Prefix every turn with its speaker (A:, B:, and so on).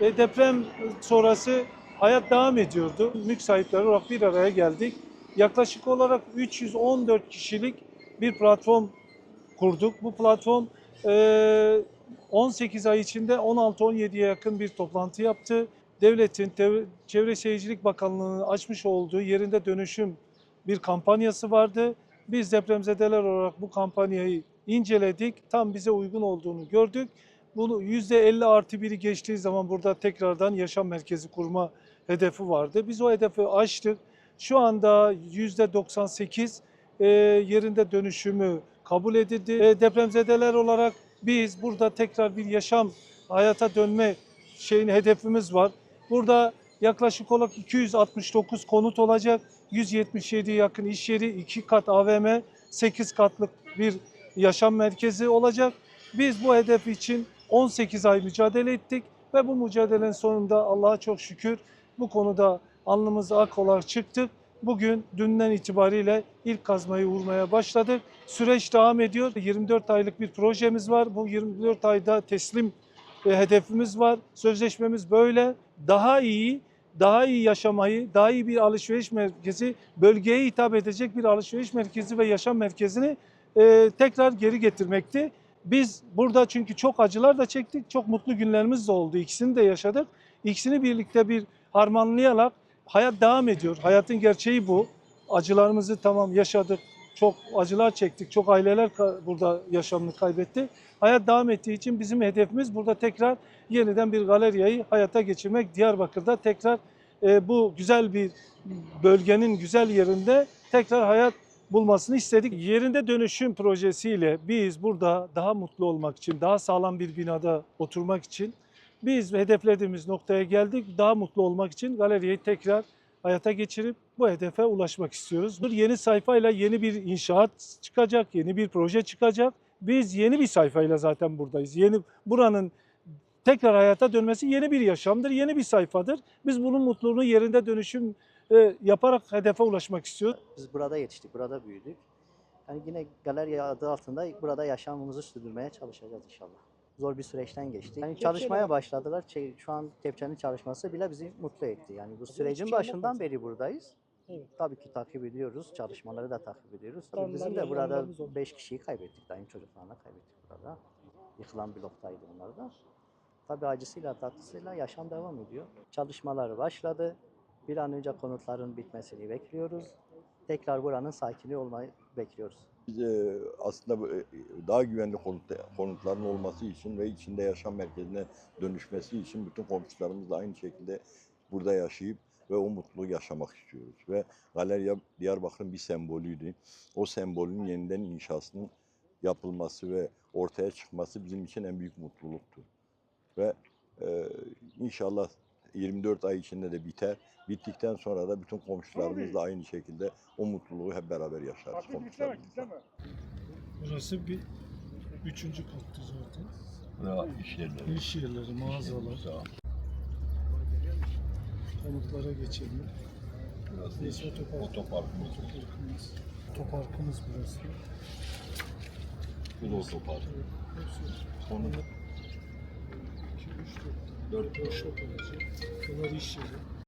A: E, deprem sonrası hayat devam ediyordu. Mülk sahipleri olarak bir araya geldik. Yaklaşık olarak 314 kişilik bir platform kurduk. Bu platform e, 18 ay içinde 16-17'ye yakın bir toplantı yaptı. Devletin Çevre Şehircilik Bakanlığı'nın açmış olduğu yerinde dönüşüm bir kampanyası vardı. Biz depremzedeler olarak bu kampanyayı inceledik. Tam bize uygun olduğunu gördük. Bunu %50 artı 1'i geçtiği zaman burada tekrardan yaşam merkezi kurma hedefi vardı. Biz o hedefi aştık. Şu anda %98 e, yerinde dönüşümü kabul edildi. E, depremzedeler olarak biz burada tekrar bir yaşam, hayata dönme şeyin hedefimiz var. Burada yaklaşık olarak 269 konut olacak. 177 yakın iş yeri, 2 kat AVM, 8 katlık bir yaşam merkezi olacak. Biz bu hedef için 18 ay mücadele ettik ve bu mücadelenin sonunda Allah'a çok şükür bu konuda alnımız ak olarak çıktık. Bugün dünden itibariyle ilk kazmayı vurmaya başladık. Süreç devam ediyor. 24 aylık bir projemiz var. Bu 24 ayda teslim e, hedefimiz var. Sözleşmemiz böyle. Daha iyi, daha iyi yaşamayı, daha iyi bir alışveriş merkezi, bölgeye hitap edecek bir alışveriş merkezi ve yaşam merkezini e, tekrar geri getirmekti. Biz burada çünkü çok acılar da çektik, çok mutlu günlerimiz de oldu. İkisini de yaşadık. İkisini birlikte bir harmanlayarak hayat devam ediyor. Hayatın gerçeği bu. Acılarımızı tamam yaşadık, çok acılar çektik, çok aileler burada yaşamını kaybetti. Hayat devam ettiği için bizim hedefimiz burada tekrar yeniden bir galeriyayı hayata geçirmek. Diyarbakır'da tekrar e, bu güzel bir bölgenin güzel yerinde tekrar hayat bulmasını istedik. Yerinde dönüşüm projesiyle biz burada daha mutlu olmak için, daha sağlam bir binada oturmak için biz hedeflediğimiz noktaya geldik. Daha mutlu olmak için galeriyi tekrar hayata geçirip bu hedefe ulaşmak istiyoruz. Bir yeni sayfayla yeni bir inşaat çıkacak, yeni bir proje çıkacak. Biz yeni bir sayfayla zaten buradayız. Yeni buranın tekrar hayata dönmesi yeni bir yaşamdır, yeni bir sayfadır. Biz bunun mutluluğunu yerinde dönüşüm e, yaparak hedefe ulaşmak istiyoruz.
B: Biz burada yetiştik, burada büyüdük. Yani yine galeri adı altında burada yaşamımızı sürdürmeye çalışacağız inşallah. Zor bir süreçten geçtik. Yani çalışmaya başladılar. Şey, Şu an kepçenin çalışması bile bizi mutlu etti. Yani bu sürecin başından beri buradayız.
A: Evet.
B: Tabii ki takip ediyoruz. Çalışmaları da takip ediyoruz. Tabii bizim de burada
A: yanlarımız oldu.
B: 5 kişiyi kaybettik. Dayım çocuklarını kaybettik burada. Yıkılan bloktaydı onlar da. Tabii acısıyla tatlısıyla yaşam devam ediyor. Çalışmalar başladı. Bir an önce konutların bitmesini bekliyoruz. Tekrar buranın sakini olmayı bekliyoruz.
C: Biz e, aslında e, daha güvenli konut- konutların olması için ve içinde yaşam merkezine dönüşmesi için bütün komşularımızla aynı şekilde burada yaşayıp ve o mutluluğu yaşamak istiyoruz. Ve Galeriya Diyarbakır'ın bir sembolüydü. O sembolün yeniden inşasının yapılması ve ortaya çıkması bizim için en büyük mutluluktu. Ve e, inşallah 24 ay içinde de biter. Bittikten sonra da bütün komşularımızla aynı şekilde o mutluluğu hep beraber yaşarız komşularımızla.
A: Burası bir üçüncü kattı zaten.
C: Ve iş yerleri.
A: İş yerleri, mağazalar, konutlara geçelim.
C: Burası
A: Burası otopark.
C: otoparkımız.
A: Otoparkımız. Otoparkımız burası.
C: Bu da otopark.
A: Hepsi
C: Onu
A: 2, 3, 4,
C: 4
A: 4 olacak. Bunlar iş yeri.